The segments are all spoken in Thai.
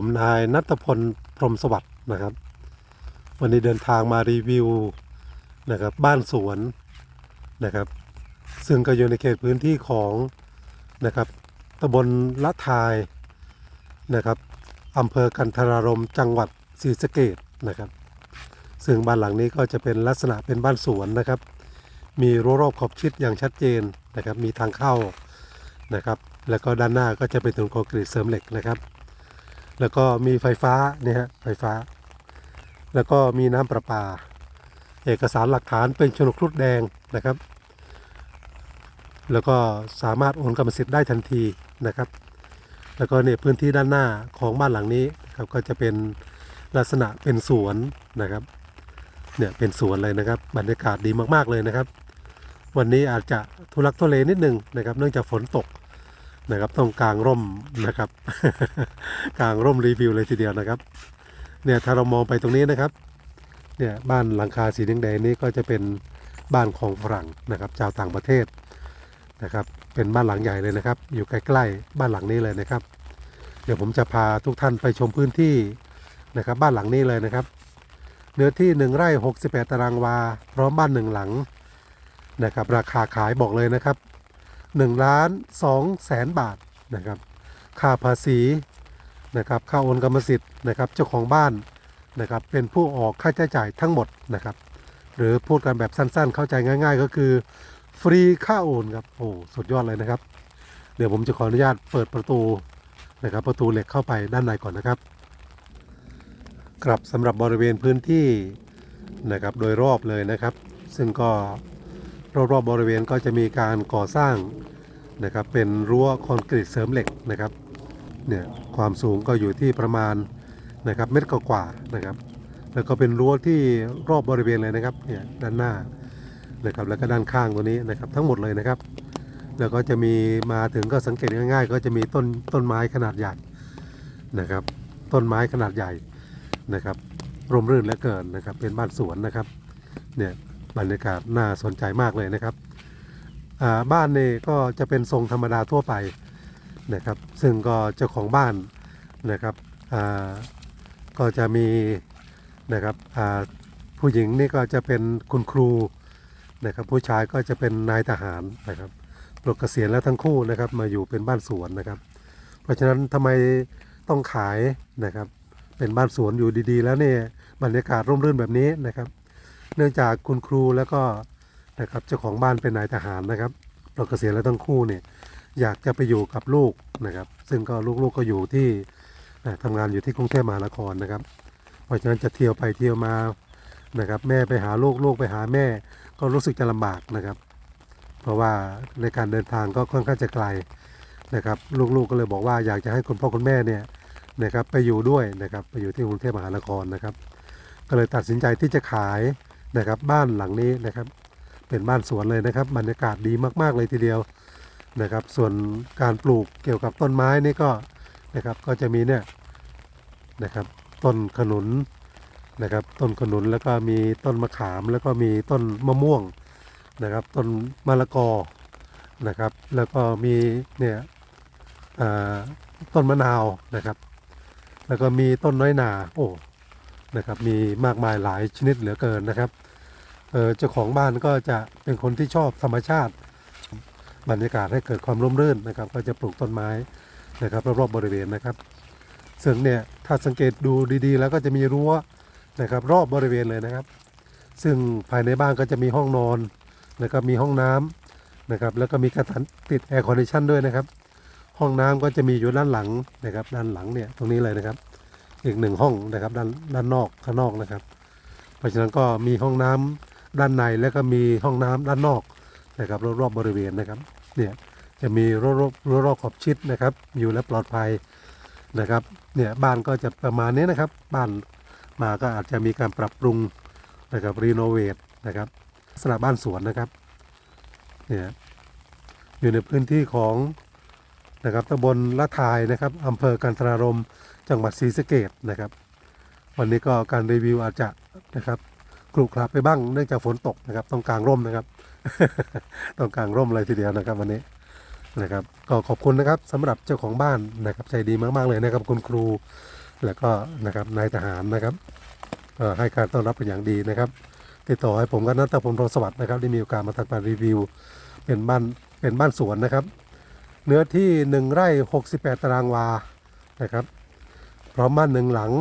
ผมนายนัทพลพรมสวัสดิ์นะครับ วันนี้เดินทางมารีวิวนะครับบ้านสวนนะครับ ซึ่งก็อยู่ในเขตพื้นที่ของนะครับตำบลละทายนะครับอำเภอกันทรารมจังหวัดศรีสะเกดนะครับ ซึ่งบ้านหลังนี้ก็จะเป็นลักษณะเป็นบ้านสวนนะครับ มีรั้วรอบขอบชิดอย่างชัดเจนนะครับ มีทางเข้านะครับ แล้วก็ด้านหน้าก็จะเป็นถนนคอนกรีตเสริมเหล็กนะครับ แล้วก็มีไฟฟ้าเนี่ยฮะไฟฟ้า แล้วก็มีน้ำประปา เอกสารหลักฐานเป็นโฉนดครุฑแดงนะครับ แล้วก็สามารถโอนกรรมสิทธิ์ได้ทันทีนะครับ แล้วก็เนี่ยพื้นที่ด้านหน้าของบ้านหลังนี้นครับก็จะเป็นลักษณะเป็นสวนนะครับเนี่ยเป็นสวนเลยนะครับ บรรยากาศดีมากๆเลยนะครับ วันนี้อาจจะทุลักทุเลนิดนึงนะครับ เนื่องจากฝนตก นะครับ ต้องกลางร่มนะครับ กลางร่มรีวิวเลยทีเดียวนะครับ เนี่ยถ้าเรามองไปตรงนี้นะครับ เนี่ยบ้านหลังคาสีแดงๆนี้ก็จะเป็นบ้านของฝรั่งนะครับชาวต่างประเทศนะครับ เป็นบ้านหลังใหญ่เลยนะครับ อยู่ใกล้ๆบ้านหลังนี้เลยนะครับ เดี๋ยวผมจะพาทุกท่านไปชมพื้นที่นะครับ บ้านหลังนี้เลยนะครับ เนื้อที่ 1 ไร่ 68 ตารางวา พร้อมบ้านหนึ่งหลังนะครับ ราคาขายบอกเลยนะครับ 1ล้าน2แสนบาทนะครับค่าภาษีนะครับค่าโอนกรรมสิทธิ์นะครับเจ้าของบ้านนะครับเป็นผู้ออกค่าใช้จ่ายทั้งหมดนะครับหรือพูดกันแบบสั้นๆ เข้าใจง่าย ๆ ก็คือ ฟรีค่าโอนครับโอ้สุดยอดเลยนะครับ เดี๋ยวผมจะขออนุญาตเปิดประตูนะครับประตูเหล็กเข้าไปด้านในก่อนนะครับครับสำหรับบริเวณพื้นที่นะครับโดยรอบเลยนะครับ ซึ่งก็ รอบๆบบริเวณก็จะมีการก่อสร้างนะครับเป็นรั้วคอนกรีตเสริมเหล็กนะครับเนี่ยความสูงก็อยู่ที่ประมาณนะครับเมตรกว่าๆนะครับ แล้วก็เป็นรั้วที่รอบบริเวณเลยนะครับเนี่ยด้านหน้านะครับแล้วก็ด้านข้างตัวนี้นะครับทั้งหมดเลยนะครับ แล้วก็จะมีมาถึงก็สังเกตง่าย ๆ ก็จะมีต้นต้นไม้ขนาดใหญ่นะครับ ต้นไม้ขนาดใหญ่นะครับร่มรื่นเหลือเกินนะครับเป็นบ้านสวนนะครับเนี่ย บรรยากาศน่าสนใจมากเลยนะครับบ้านนี่ก็จะเป็นทรงธรรมดาทั่วไปนะครับ ซึ่งก็เจ้าของบ้านนะครับก็จะมีนะครับผู้หญิงนี่ก็จะเป็นคุณครูนะครับ ผู้ชายก็จะเป็นนายทหารนะครับปลดเกษียณแล้วทั้งคู่นะครับ มาอยู่เป็นบ้านสวนนะครับ เพราะฉะนั้นทำไมต้องขายนะครับ เป็นบ้านสวนอยู่ดีๆ แล้วเนี่ยบรรยากาศร่มรื่นแบบนี้นะครับ เนื่องจากคุณครูแล้วก็นะครับเจ้าของบ้านเป็นนายทหารนะครับ เราเกษียณแล้วทั้งคู่เนี่ยอยากจะไปอยู่กับลูกนะครับ ซึ่งก็ลูกๆก็อยู่ที่เอ่อทำงานอยู่ที่กรุงเทพมหานครนะครับ เพราะฉะนั้นจะเที่ยวไปเที่ยวมานะครับ แม่ไปหาลูกลูกไปหาแม่ก็รู้สึกจะลำบากนะครับ เพราะว่าในการเดินทางก็ค่อนข้างจะไกลนะครับ ลูกๆก็เลยบอกว่าอยากจะให้คุณพ่อคุณแม่เนี่ยนะครับไปอยู่ด้วยนะครับไปอยู่ที่กรุงเทพมหานครนะครับ ก็เลยตัดสินใจที่จะขาย นะครับ บ้านหลังนี้นะครับ เป็นบ้านสวนเลยนะครับ บรรยากาศดีมาก ๆ เลยทีเดียวนะครับ ส่วนการปลูกเกี่ยวกับต้นไม้นี่ก็นะครับก็จะมีเนี่ยนะครับต้นขนุนนะครับ ต้นขนุนแล้วก็มีต้นมะขามแล้วก็มีต้นมะม่วงนะครับ ต้นมะละกอนะครับ แล้วก็มีเนี่ยอ่าต้นมะนาวนะครับ แล้วก็มีต้นน้อยหนาโอ้ นะครับมีมากมายหลายชนิดเหลือเกินนะครับเจ้าของบ้านก็จะเป็นคนที่ชอบธรรมชาติ บรรยากาศให้เกิดความร่มรื่นนะครับ ก็จะปลูกต้นไม้นะครับรอบๆบริเวณนะครับ ซึ่งเนี่ยถ้าสังเกตดูดีๆ แล้วก็จะมีรั้วนะครับ รอบบริเวณเลยนะครับ ซึ่งภายในบ้านก็จะมีห้องนอนนะครับมีห้องน้ำนะครับ แล้วก็มีกระตันติดแอร์คอนดิชันด้วยนะครับ ห้องน้ำก็จะมีอยู่ด้านหลังนะครับ ด้านหลังเนี่ยตรงนี้เลยนะครับ อีกหนึ่งห้องนะครับด้านด้านนอกข้างนอกนะครับ เพราะฉะนั้นก็มีห้องน้ำด้านในแล้วก็มีห้องน้ำด้านนอกนะครับรอบๆบริเวณนะครับเนี่ยจะมีรั้วรอบรั้วรอบขอบชิดนะครับ อยู่และปลอดภัยนะครับเนี่ยบ้านก็จะประมาณนี้นะครับ บ้านมาก็อาจจะมีการปรับปรุงนะครับรีโนเวทนะครับลักษณะบ้านสวนนะครับเนี่ยอยู่ในพื้นที่ของนะครับตำบลละทายนะครับอำเภอกันทรารม จังหวัดศรีสะเกดนะครับ วันนี้ก็การรีวิวอาจจะนะครับกรุขระไปบ้างเนื่องจากฝนตกนะครับ ต้องกางร่มนะครับ ต้องกางร่มเลยทีเดียวนะครับ วันนี้นะครับ ก็ขอบคุณนะครับสำหรับเจ้าของบ้านนะครับ ใจดีมากๆเลยนะครับคุณครู แล้วก็นะครับนายทหารนะครับให้การต้อนรับเป็นอย่างดีนะครับ ติดต่อให้ผมกับนัทพลพรหมสวัสดิ์นะครับได้มีโอกาสมาทำการรีวิว เป็นบ้านเป็นบ้านสวนนะครับ เนื้อที่ 1 ไร่ 68 ตารางวานะครับ พร้อมบ้านหนึ่งหลัง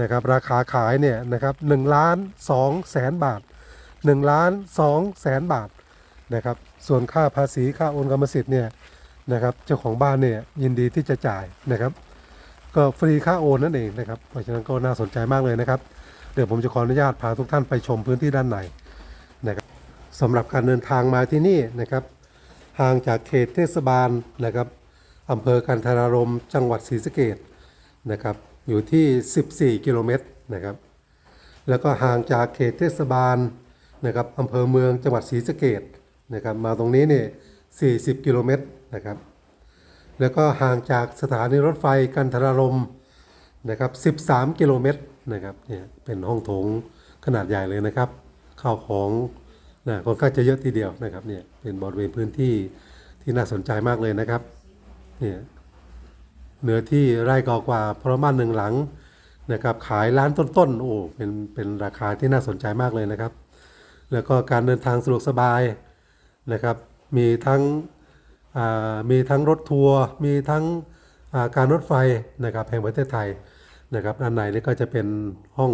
นะครับราคาขายเนี่ยนะครับ1ล้าน2แสนบาท1ล้าน2แสนบาทนะครับส่วนค่าภาษีค่าโอนกรรมสิทธิ์เนี่ยนะครับเจ้าของบ้านเนี่ยยินดีที่จะจ่ายนะครับ ก็ฟรีค่าโอนนั่นเองนะครับเพราะฉะนั้นก็น่าสนใจมากเลยนะครับ เดี๋ยวผมจะขออนุญาตพาทุกท่านไปชมพื้นที่ด้านในนะครับสำหรับการเดินทางมาที่นี่นะครับห่างจากเขตเทศบาลนะครับอำเภอกันทรารมจังหวัดศรีสะเกด นะครับอยู่ที่ 14 กิโลเมตรนะครับแล้วก็ห่างจากเขตเทศบาลนะครับอำเภอเมืองจังหวัดศรีสะเกดนะครับมาตรงนี้เนี่ย40 กิโลเมตรนะครับแล้วก็ห่างจากสถานีรถไฟกันทรารมนะครับ13 กิโลเมตรนะครับเนี่ยเป็นห้องโถงขนาดใหญ่เลยนะครับข้าวของนะค่อนข้างจะเยอะทีเดียวนะครับเนี่ยเป็นบริเวณพื้นที่ที่น่าสนใจมากเลยนะครับเนี่ย เนื้อที่ไร่กอกว่าเพราะบ้านหนึ่งหลังนะครับขายล้านต้นๆโอ้เป็นเป็นราคาที่น่าสนใจมากเลยนะครับ แล้วก็การเดินทางสะดวกสบายนะครับมีทั้งอ่ามีทั้งรถทัวร์มีทั้งอ่าการรถไฟนะครับแห่งประเทศไทยนะครับด้านในนี่ก็จะเป็นห้อง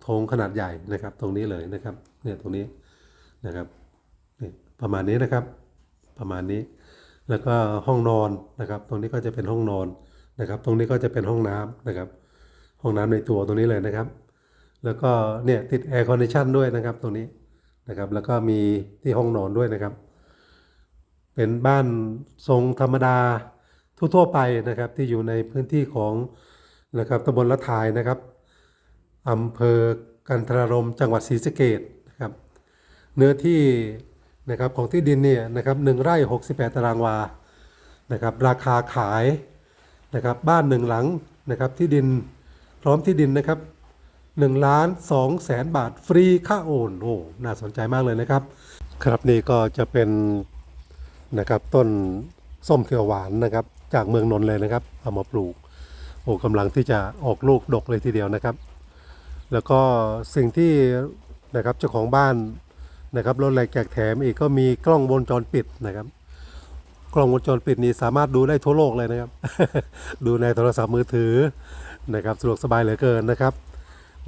โถงขนาดใหญ่นะครับ ตรงนี้เลยนะครับเนี่ยตรงนี้นะครับนี่ประมาณนี้นะครับ ประมาณนี้ แล้วก็ห้องนอนนะครับ ตรงนี้ก็จะเป็นห้องนอน นะครับ ตรงนี้ก็จะเป็นห้องน้ำนะครับ ห้องน้ำในตัวตรงนี้เลยนะครับ แล้วก็เนี่ยติดแอร์คอนดิชันด้วยนะครับตรงนี้นะครับ แล้วก็มีที่ห้องนอนด้วยนะครับ เป็นบ้านทรงธรรมดาทั่วๆไปนะครับ ที่อยู่ในพื้นที่ของนะครับตำบลละทายนะครับอำเภอกันทรารมจังหวัดศรีสะเกดนะครับ เนื้อที่นะครับของที่ดินเนี่ยนะครับหนึ่งไร่ 68 ตารางวานะครับ ราคาขาย นะครับบ้านหนึ่งหลังนะครับที่ดินพร้อมที่ดินนะครับ1ล้าน2แสนบาทฟรีค่าโอนโอ้น่าสนใจมากเลยนะครับ ครับนี่ก็จะเป็นนะครับต้นส้มเขียวหวานนะครับ จากเมืองนนท์เลยนะครับเอามาปลูกโอ้กำลังที่จะออกลูกดกเลยทีเดียวนะครับ แล้วก็สิ่งที่นะครับเจ้าของบ้านนะครับรถแรงแจกแถมอีกก็มีกล้องวงจรปิดนะครับ กล้องวงจรปิดนี้สามารถดูได้ทั่วโลกเลยนะครับ ดูในโทรศัพท์มือถือนะครับสะดวกสบายเหลือเกินนะครับ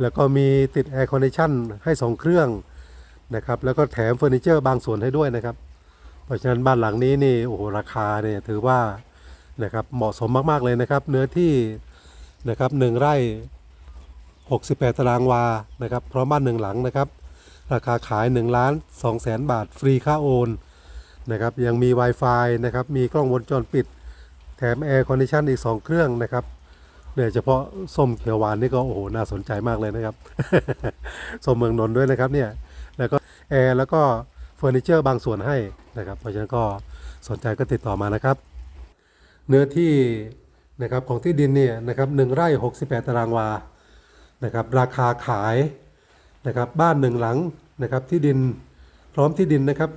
แล้วก็มีติดแอร์คอนดิชันให้ 2 เครื่องนะครับ แล้วก็แถมเฟอร์นิเจอร์บางส่วนให้ด้วยนะครับ เพราะฉะนั้นบ้านหลังนี้นี่โอ้โหราคาเนี่ยถือว่านะครับเหมาะสมมากๆเลยนะครับ เนื้อที่นะครับหนึ่งไร่ 68 ตารางวานะครับพร้อมบ้านหนึ่งหลังนะครับ ราคาขาย1ล้าน2แสนบาท ฟรีค่าโอน นะครับยังมี Wi-Fi นะครับมีกล้องวงจรปิด แถมแอร์คอนดิชันอีก 2 เครื่องนะครับเนี่ยเฉพาะส้มเขียวหวานนี่ก็โอ้โหน่าสนใจมากเลยนะครับส้มเมืองนนท์ด้วยนะครับเนี่ยแล้วก็แอร์แล้วก็เฟอร์นิเจอร์บางส่วนให้นะครับ เพราะฉะนั้นก็สนใจก็ติดต่อมานะครับ เนื้อที่นะครับของที่ดินเนี่ยนะครับหนึ่งไร่ 68 ตารางวานะครับราคาขายนะครับบ้านหนึ่งหลังนะครับที่ดินพร้อมที่ดินนะครับ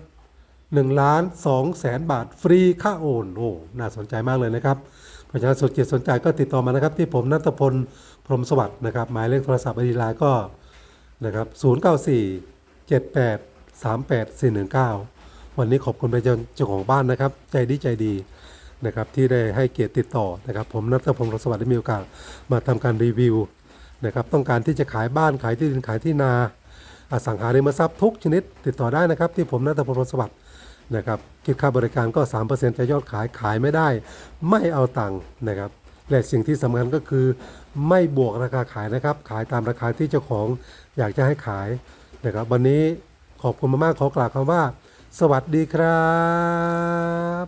1ล้าน2แสนบาทฟรีค่าโอนโอ้น่าสนใจมากเลยนะครับเพระฉะนั้นสนใจสนใจก็ติดต่อมานะครับ ที่ผมนัทพลพรหมสวัสดิ์นะครับ หมายเลขโทรศัพท์อดีไลน์ก็นะครับ094 78 38 419 วันนี้ขอบคุณไปยังเจ้าของบ้านนะครับ ใจดีใจดีนะครับที่ได้ให้เกียรติติดต่อนะครับ ผมนัทพลพรหมสวัสดิ์ได้มีโอกาสมาทำการรีวิวนะครับต้องการที่จะขายบ้านขายที่ดินขายที่นาอสังหาริมทรัพย์ทุกชนิดติดต่อได้นะครับ ที่ผมนัทพลพลสวัสดิ์ นะครับคิดค่าบริการก็ 3%จะยอดขายขายไม่ได้ ไม่เอาตังค์นะครับและสิ่งที่สำคัญก็คือ ไม่บวกราคาขายนะครับ ขายตามราคาที่เจ้าของอยากจะให้ขายนะครับ วันนี้ขอบคุณมากๆขอกล่าวคำว่า สวัสดีครับ